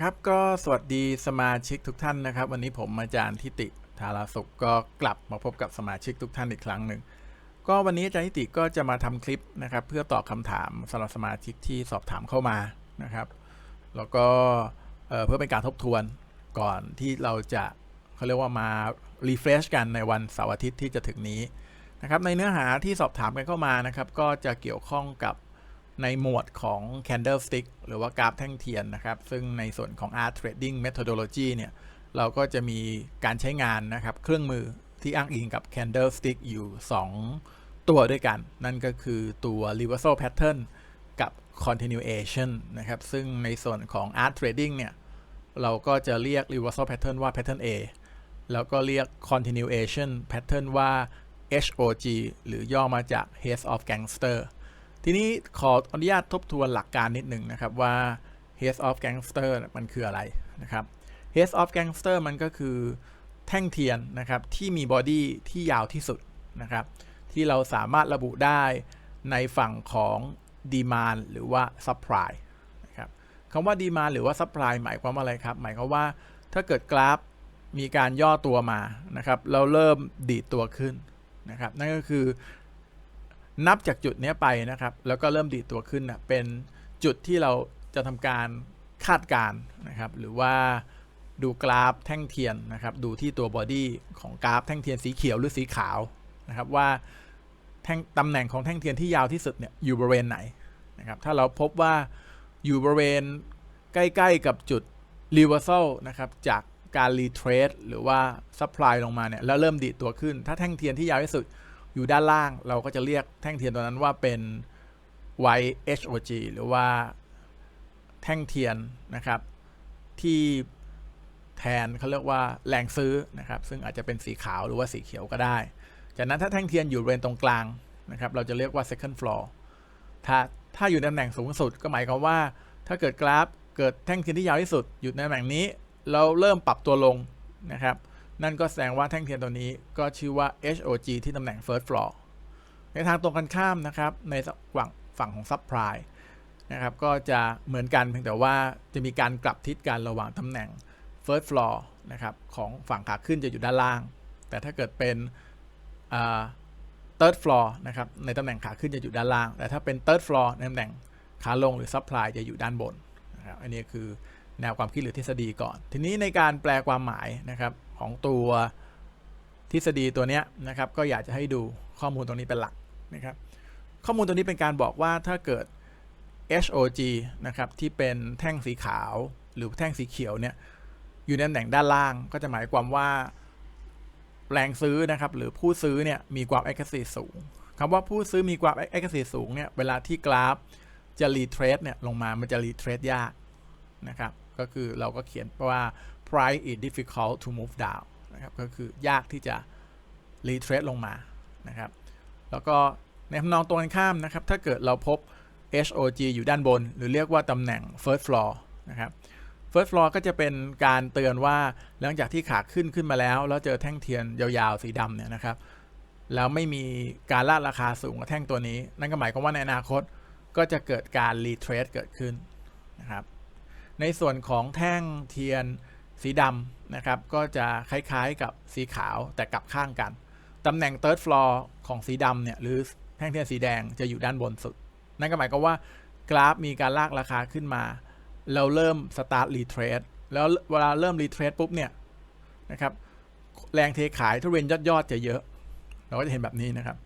ครับก็สวัสดีสมาชิกทุกท่านนะครับ วันนี้ผมอาจารย์ทิติธาราสุขก็กลับมาพบกับสมาชิกทุกท่านอีกครั้งหนึ่งก็วันนี้อาจารย์ทิติก็จะมาทำคลิปนะครับ เพื่อตอบคำถามสำหรับสมาชิกที่สอบถามเข้ามานะครับ แล้วก็เเพื่อเป็นการทบทวนก่อนที่เราจะเขาเรียกว่ามา refresh กันในวันเสาร์อาทิตย์ที่จะถึงนี้นะครับในเนื้อหาที่สอบถามกันเข้ามานะครับ ก็จะเกี่ยวข้องกับ ในหมวดของ candlestick หรือว่ากราฟแท่งเทียนนะครับ ซึ่งในส่วนของ art trading methodology เนี่ย เราก็จะมีการใช้งานนะครับ เครื่องมือที่อ้างอิงกับ candlestick อยู่ 2 ตัวด้วยกัน นั่นก็คือตัว reversal pattern กับ continuation นะครับ ซึ่งในส่วนของ art trading เนี่ย เราก็จะเรียก reversal pattern ว่า pattern A แล้วก็เรียก continuation pattern ว่า HOG หรือย่อมาจาก Heads of Gangster ทีนี้ขออนุญาตทบทวนหลักการนิดหนึ่งนะครับว่า Heads of Gangster มันคืออะไรนะครับ Heads of Gangster มันก็คือแท่งเทียนนะครับที่มีบอดี้ที่ยาวที่สุดนะครับที่เราสามารถระบุได้ในฝั่งของ Demand หรือว่า Supply นะครับคำว่า Demand หรือว่า Supply หมายความว่าอะไรครับ หมายความว่าถ้าเกิดกราฟมีการย่อตัวมานะครับเราเริ่มดีดตัวขึ้นนะครับนั่นก็คือ นับจากจุดนี้ไปนะครับ แล้วก็เริ่มดีดตัวขึ้นนะเป็นจุดที่เราจะทำการคาดการณ์นะครับ หรือว่าดูกราฟแท่งเทียนนะครับ ดูที่ตัวบอดี้ของกราฟแท่งเทียนสีเขียวหรือสีขาวนะครับ ว่าแท่งตำแหน่งของแท่งเทียนที่ยาวที่สุดเนี่ยอยู่บริเวณไหนนะครับ ถ้าเราพบว่าอยู่บริเวณใกล้ ๆ กับจุด reversal นะครับ จากการ retrace หรือว่า supply ลงมาเนี่ยแล้วเริ่มดีดตัวขึ้น ถ้าแท่งเทียนที่ยาวที่สุด อยู่ด้านล่างเราก็จะเรียกแท่งเทียนตัวนั้นว่าเป็น YHOG หรือว่าแท่งเทียนนะครับ ที่แทนเขาเรียกว่าแรงซื้อนะครับ ซึ่งอาจจะเป็นสีขาวหรือว่าสีเขียวก็ได้ จากนั้นถ้าแท่งเทียนอยู่บริเวณตรงกลางนะครับ เราจะเรียกว่า second floor ถ้าถ้าอยู่ในตำแหน่งสูงสุดก็หมายความว่า ถ้าเกิดกราฟเกิดแท่งเทียนที่ยาวที่สุดอยู่ในตำแหน่งนี้ เราเริ่มปรับตัวลงนะครับ นั่นก็แสดงว่าแท่งเทียนตัวนี้ก็ชื่อว่า HOG ที่ตำแหน่ง first floor ในทางตรงกันข้ามนะครับ ในฝั่งฝั่งของ supply นะครับ ก็จะเหมือนกันเพียงแต่ว่าจะมีการกลับทิศกันระหว่างตำแหน่ง first floor นะครับของฝั่งขาขึ้นจะอยู่ด้านล่าง แต่ถ้าเกิดเป็น third floor นะครับในตำแหน่งขาขึ้นจะอยู่ด้านล่าง แต่ถ้าเป็น third floor ในตำแหน่งขาลงหรือ supply จะอยู่ด้านบนนะครับอันนี้คือแนวความคิดหรือทฤษฎีก่อน ทีนี้ในการแปลความหมายนะครับ ของตัวทฤษฎีตัวนี้นะครับ ก็อยากจะให้ดูข้อมูลตรงนี้เป็นหลักนะครับ ข้อมูลตัวนี้เป็นการบอกว่าถ้าเกิด HOG นะครับที่เป็นแท่งสีขาวหรือแท่งสีเขียวเนี่ยอยู่ในตำแหน่งด้านล่างก็จะหมายความว่าแรงซื้อนะครับหรือผู้ซื้อเนี่ยมีความ accuracy สูงคำว่าผู้ซื้อมีความ accuracy สูงเนี่ยเวลาที่กราฟจะ retrace เนี่ยลงมามันจะ retrace ยากนะครับก็คือเราก็เขียนว่า price is difficult to move down นะครับก็คือยากที่จะ retrace ลงมานะครับ แล้วก็ในทำนองตรงกันข้ามนะครับ ถ้าเกิดเราพบ HOG อยู่ด้านบน หรือเรียกว่าตำแหน่ง first floor นะครับ first floor ก็จะเป็นการเตือนว่าหลังจากที่ขาขึ้นขึ้นมาแล้ว แล้วเจอแท่งเทียนยาวๆสีดำเนี่ยนะครับแล้วไม่มีการล่าราคาสูงกว่าแท่งตัวนี้ นั่นก็หมายความว่าในอนาคตก็จะเกิดการ retrace เกิดขึ้นนะครับในส่วนของแท่งเทียน สีดำนะครับ ก็จะคล้ายๆกับสีขาวแต่กลับข้างกัน ตำแหน่ง third floor ของสีดำเนี่ยหรือแท่งเทียนสีแดงจะอยู่ด้านบนสุด นั่นก็หมายความว่ากราฟมีการลากราคาขึ้นมา เราเริ่ม start retrace แล้วเวลาเริ่ม retrace ปุ๊บเนี่ยนะครับแรงเทขายทุเรียนยอดยอดๆจะเยอะ เราก็จะเห็นแบบนี้นะครับ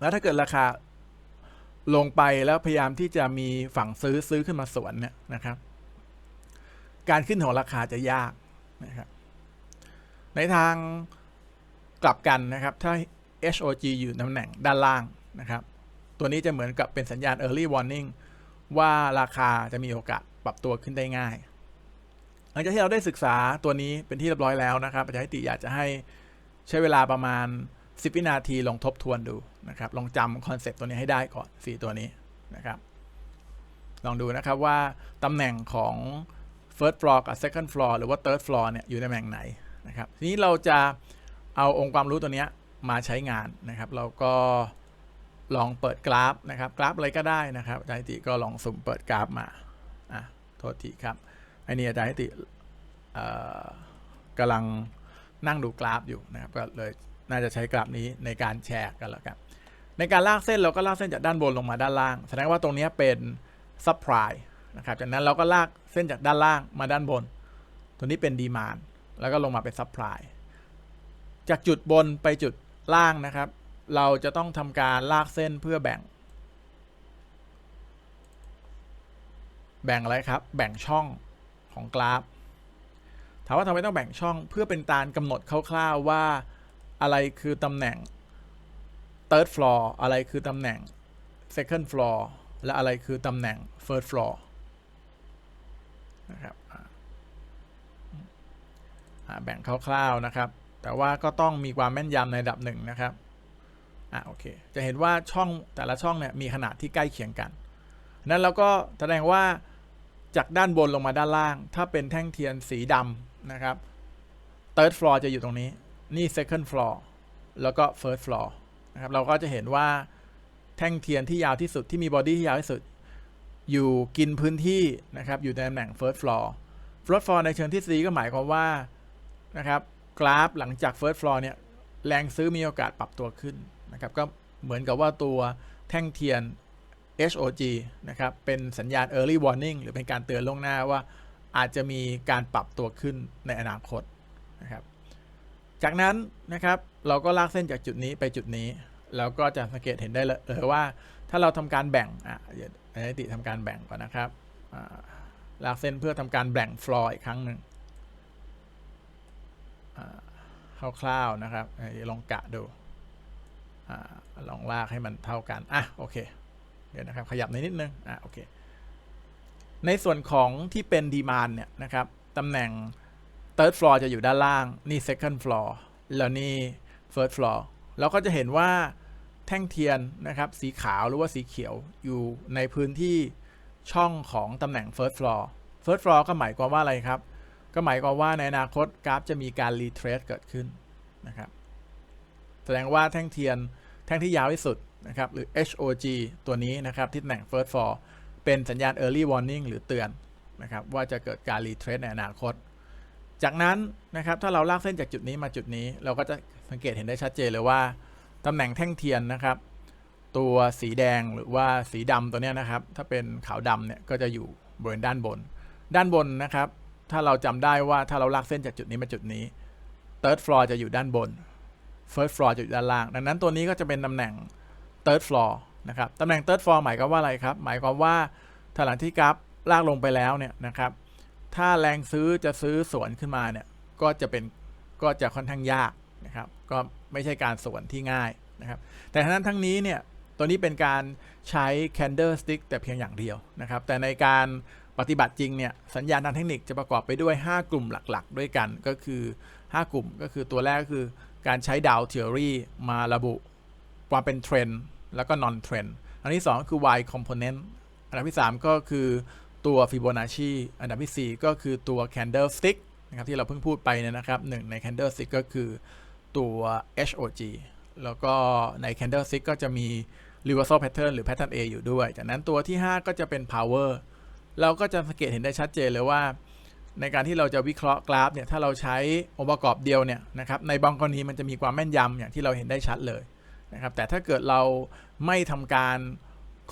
แล้วถ้าเกิดราคาลงไปแล้วพยายามที่จะมีฝั่งซื้อซื้อขึ้นมาสวนเนี่ยนะครับ การขึ้นของราคาจะยากนะครับในทางกลับกันนะครับ ถ้า HOG อยู่ตำแหน่งด้านล่างนะครับ ตัวนี้จะเหมือนกับเป็นสัญญาณ early warning ว่าราคาจะมีโอกาสปรับตัวขึ้นได้ง่าย หลังจากที่เราได้ศึกษาตัวนี้เป็นที่เรียบร้อยแล้วนะครับอาจารย์ให้ติอยากจะให้ใช้เวลาประมาณ 10 วินาทีลองทบทวนดูนะครับ ลองจำคอนเซปต์ตัวนี้ให้ได้ก่อน 4 ตัวนี้นะครับ ลองดูนะครับว่าตำแหน่งของ first floor กับ second floor หรือว่า third floor เนี่ยอยู่ในแหน่งไหนนะครับทีนี้เราจะเอาองค์ความรู้ตัวเนี้ยมาใช้งานนะครับ เราก็ลองเปิดกราฟนะครับกราฟอะไรก็ได้นะครับอาจารย์ติก็ลองสุ่มเปิดกราฟมาอะโทษทีครับไอ้นี่อาจารย์ติกำลังนั่งดูกราฟอยู่นะครับก็เลยน่าจะใช้กราฟนี้ในการแชร์กันแล้วกันในการลากเส้นเราก็ลากเส้นจากด้านบนลงมาด้านล่าง แสดงว่าตรงเนี้ยเป็น supply นะครับจากนั้นเราก็ลากเส้นจากด้านล่างมาด้านบน ตัวนี้เป็น demand แล้วก็ลงมาเป็น supply จากจุดบนไปจุดล่างนะครับ เราจะต้องทำการลากเส้นเพื่อแบ่ง แบ่งอะไรครับ แบ่งช่องของกราฟ ถามว่าทำไมต้องแบ่งช่องเพื่อเป็นการกำหนดคร่าวๆว่าอะไรคือตำแหน่ง third floor อะไรคือตำแหน่ง second floor และอะไรคือตำแหน่ง first floor นะครับแบ่งคร่าวๆนะครับ แต่ว่าก็ต้องมีความแม่นยำในระดับหนึ่งนะครับอ่าโอเค จะเห็นว่าช่องแต่ละช่องเนี่ยมีขนาดที่ใกล้เคียงกันนั้นเราก็แสดงว่าจากด้านบนลงมาด้านล่าง ถ้าเป็นแท่งเทียนสีดำนะครับ third floor จะอยู่ตรงนี้ นี่ second floor แล้วก็ first floor นะครับ เราก็จะเห็นว่าแท่งเทียนที่ยาวที่สุดที่มีบอดี้ที่ยาวที่สุด อยู่กินพื้นที่นะครับอยู่ในตำแหน่ง first floor first floor ในเชิงทฤษฎีก็หมายความว่านะครับกราฟหลังจาก first floor เนี่ยแรงซื้อมีโอกาสปรับตัวขึ้นนะครับก็เหมือนกับว่าตัวแท่งเทียน HOG นะครับเป็นสัญญาณ early warning หรือเป็นการเตือนล่วงหน้าว่าอาจจะมีการปรับตัวขึ้นในอนาคตนะครับจากนั้นนะครับเราก็ลากเส้นจากจุดนี้ไปจุดนี้แล้วก็จะสังเกตเห็นได้เลยว่า ถ้าเราทำการแบ่งอะเดี๋ยวอนิติทำการแบ่งก่อนนะครับลากเส้นเพื่อทำการแบ่งฟลอร์อีกครั้งหนึ่งคร่าวๆนะครับลองกะดูอลองลากให้มันเท่ากันอะโอเคเดี๋ยวนะครับขยับในนิดนึงอะโอเคในส่วนของที่เป็นดีมานเนี่ยนะครับตำแหน่ง third floor จะอยู่ด้านล่าง นี่ second floor แล้วนี่ first floor เราก็จะเห็นว่า แท่งเทียนนะครับสีขาวหรือว่าสีเขียวอยู่ในพื้นที่ช่องของตำแหน่ง first floor first floor ก็หมายความว่าอะไรครับ ก็หมายความว่าในอนาคตกราฟจะมีการ retrace เกิดขึ้นนะครับแสดงว่าแท่งเทียนแท่งที่ยาวที่สุดนะครับหรือ HOG ตัวนี้นะครับที่ตำแหน่ง first floor เป็นสัญญาณ early warning หรือเตือนนะครับว่าจะเกิดการ retrace ในอนาคต จากนั้นนะครับถ้าเราลากเส้นจากจุดนี้มาจุดนี้ เราก็จะสังเกตเห็นได้ชัดเจนเลยว่า ตำแหน่งแท่งเทียนนะครับ ตัวสีแดงหรือว่าสีดำตัวนี้นะครับ ถ้าเป็นขาวดำเนี่ยก็จะอยู่บริเวณด้านบน ด้านบนนะครับ ถ้าเราจำได้ว่าถ้าเราลากเส้นจากจุดนี้มาจุดนี้ third floor จะอยู่ด้านบน first floor จะอยู่ด้านล่าง ดังนั้นตัวนี้ก็จะเป็นตำแหน่ง third floor นะครับตำแหน่ง third floor หมายความว่าอะไรครับ หมายความว่าถ้าหลังที่กราฟลากลงไปแล้วเนี่ยนะครับ ถ้าแรงซื้อจะซื้อสวนขึ้นมาเนี่ยก็จะเป็นก็จะค่อนข้างยาก นะครับก็ไม่ใช่การส่วนที่ง่ายนะครับแต่ทั้งนั้นทั้งนี้เนี่ยตัวนี้เป็นการใช้ candlestick แต่เพียงอย่างเดียวนะครับแต่ในการปฏิบัติจริงเนี่ยสัญญาณทางเทคนิคจะประกอบไปด้วย 5 กลุ่มหลักๆ ด้วยกันก็คือ 5 กลุ่มก็คือตัวแรกก็คือการใช้ดาว theory มาระบุความเป็นเทรนด์แล้วก็ non trend อันที่ 2 คือ Y component อันดับที่ 3 ก็คือตัว Fibonacci อันดับที่ 4 ก็คือตัว candlestick นะครับที่เราเพิ่งพูดไปเนี่ยนะครับหนึ่งใน candlestick ก็คือ ตัว HOG แล้วก็ใน candlestick ก็จะมี reversal pattern หรือ pattern A อยู่ด้วย จากนั้นตัวที่ 5 ก็จะเป็น power เราก็จะสังเกตเห็นได้ชัดเจนเลยว่า ในการที่เราจะวิเคราะห์กราฟเนี่ย ถ้าเราใช้องค์ประกอบเดียวเนี่ยนะครับ ในบางกรณีมันจะมีความแม่นยำอย่างที่เราเห็นได้ชัดเลยนะครับ แต่ถ้าเกิดเราไม่ทำการ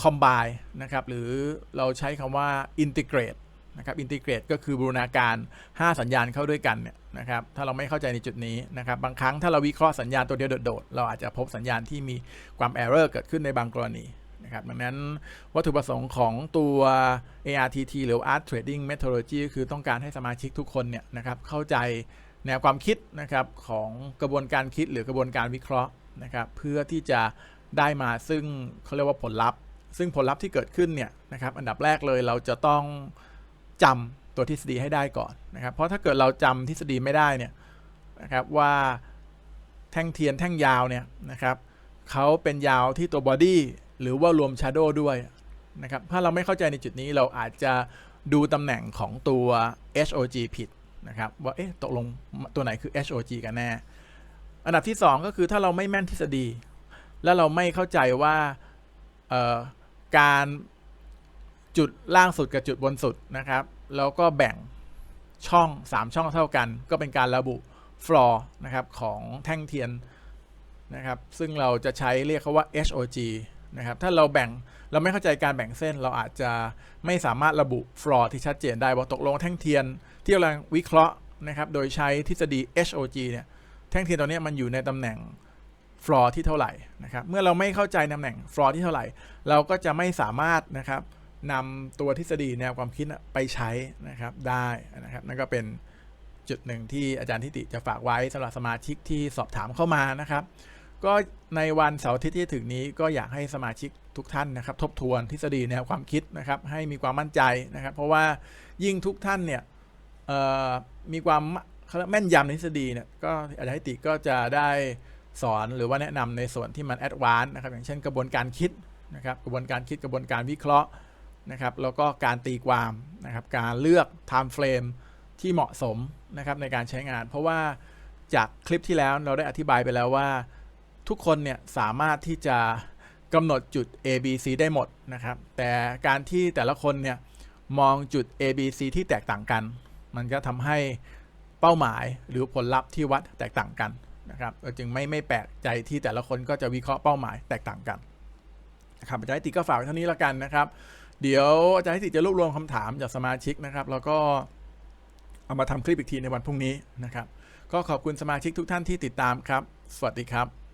combine นะครับ หรือเราใช้คำว่า integrate นะครับ integrate ก็คือบูรณาการ 5 สัญญาณเข้าด้วยกันเนี่ยนะครับถ้าเราไม่เข้าใจในจุดนี้นะครับบางครั้งถ้าเราวิเคราะห์สัญญาณตัวเดียวโดดๆเราอาจจะพบสัญญาณที่มีความ error เกิดขึ้นในบางกรณีนะครับดังนั้นวัตถุประสงค์ของตัว ARTT หรือ Art Trading Methodology ก็คือต้องการให้สมาชิกทุกคนเนี่ยนะครับเข้าใจแนวความคิดนะครับของกระบวนการคิดหรือกระบวนการวิเคราะห์นะครับเพื่อที่จะได้มาซึ่งเขาเรียกว่าผลลัพธ์ ซึ่งผลลัพธ์ที่เกิดขึ้นเนี่ยนะครับอันดับแรกเลยเราจะต้อง จำตัวทฤษฎีให้ได้ก่อนนะครับ เพราะถ้าเกิดเราจำทฤษฎีไม่ได้เนี่ยนะครับว่าแท่งเทียนแท่งยาวเนี่ยนะครับเขาเป็นยาวที่ตัวบอดี้หรือว่ารวมชาร์โดด้วยนะครับถ้าเราไม่เข้าใจในจุดนี้เราอาจจะดูตำแหน่งของตัว HOG ผิดนะครับว่าเอ๊ะตกลงตัวไหนคือ HOG กันแน่ อันดับที่ 2 ก็คือถ้าเราไม่แม่นทฤษฎี แล้วเราไม่เข้าใจว่าการ จุดล่างสุดกับจุดบนสุดนะครับ แล้วก็แบ่งช่อง 3 ช่องเท่ากัน ก็เป็นการระบุ floor นะครับของแท่งเทียนนะครับ ซึ่งเราจะใช้เรียกเขาว่า HOG นะครับ ถ้าเราแบ่งเราไม่เข้าใจการแบ่งเส้น เราอาจจะไม่สามารถระบุ floor ที่ชัดเจนได้ว่าตกลงแท่งเทียนที่กำลังวิเคราะห์นะครับ โดยใช้ทฤษฎี HOG เนี่ย แท่งเทียนตัวนี้มันอยู่ในตำแหน่ง floor ที่เท่าไหร่นะครับ เมื่อเราไม่เข้าใจตำแหน่ง floor ที่เท่าไหร่ เราก็จะไม่สามารถนะครับ นำตัวทฤษฎีแนวความคิดไปใช้นะครับได้นะครับนั่นก็เป็นจุดหนึ่งที่อาจารย์ทิติจะฝากไว้สำหรับสมาชิกที่สอบถามเข้ามานะครับ ก็ในวันเสาร์อาทิตย์ที่ถึงนี้ก็อยากให้สมาชิกทุกท่านนะครับ ทบทวนทฤษฎีแนวความคิดนะครับ ให้มีความมั่นใจนะครับ เพราะว่ายิ่งทุกท่านเนี่ยมีความแม่นยำในทฤษฎีเนี่ยก็อาจารย์ทิติก็จะได้สอนหรือว่าแนะนำในส่วนที่มันแอดวานซ์นะครับอย่างเช่นกระบวนการคิดนะครับกระบวนการคิดกระบวนการวิเคราะห์ นะครับแล้วก็การตีความนะครับการเลือก time frame ที่เหมาะสมนะครับในการใช้งาน เพราะว่าจากคลิปที่แล้วเราได้อธิบายไปแล้วว่า ทุกคนเนี่ยสามารถที่จะกำหนดจุด A B C ได้หมดนะครับ แต่การที่แต่ละคนเนี่ยมองจุด A B C ที่แตกต่างกัน มันก็ทำให้เป้าหมายหรือผลลัพธ์ที่วัดแตกต่างกันนะครับจึงไม่ไม่แปลกใจที่แต่ละคนก็จะวิเคราะห์เป้าหมายแตกต่างกันนะครับอาจารย์นิติก็ฝากไว้เท่านี้แล้วกันนะครับ เดี๋ยวอาจารย์สิจะรวบรวมคำถามจากสมาชิกนะครับ แล้วก็เอามาทำคลิปอีกทีในวันพรุ่งนี้นะครับ ก็ขอบคุณสมาชิกทุกท่านที่ติดตามครับ สวัสดีครับ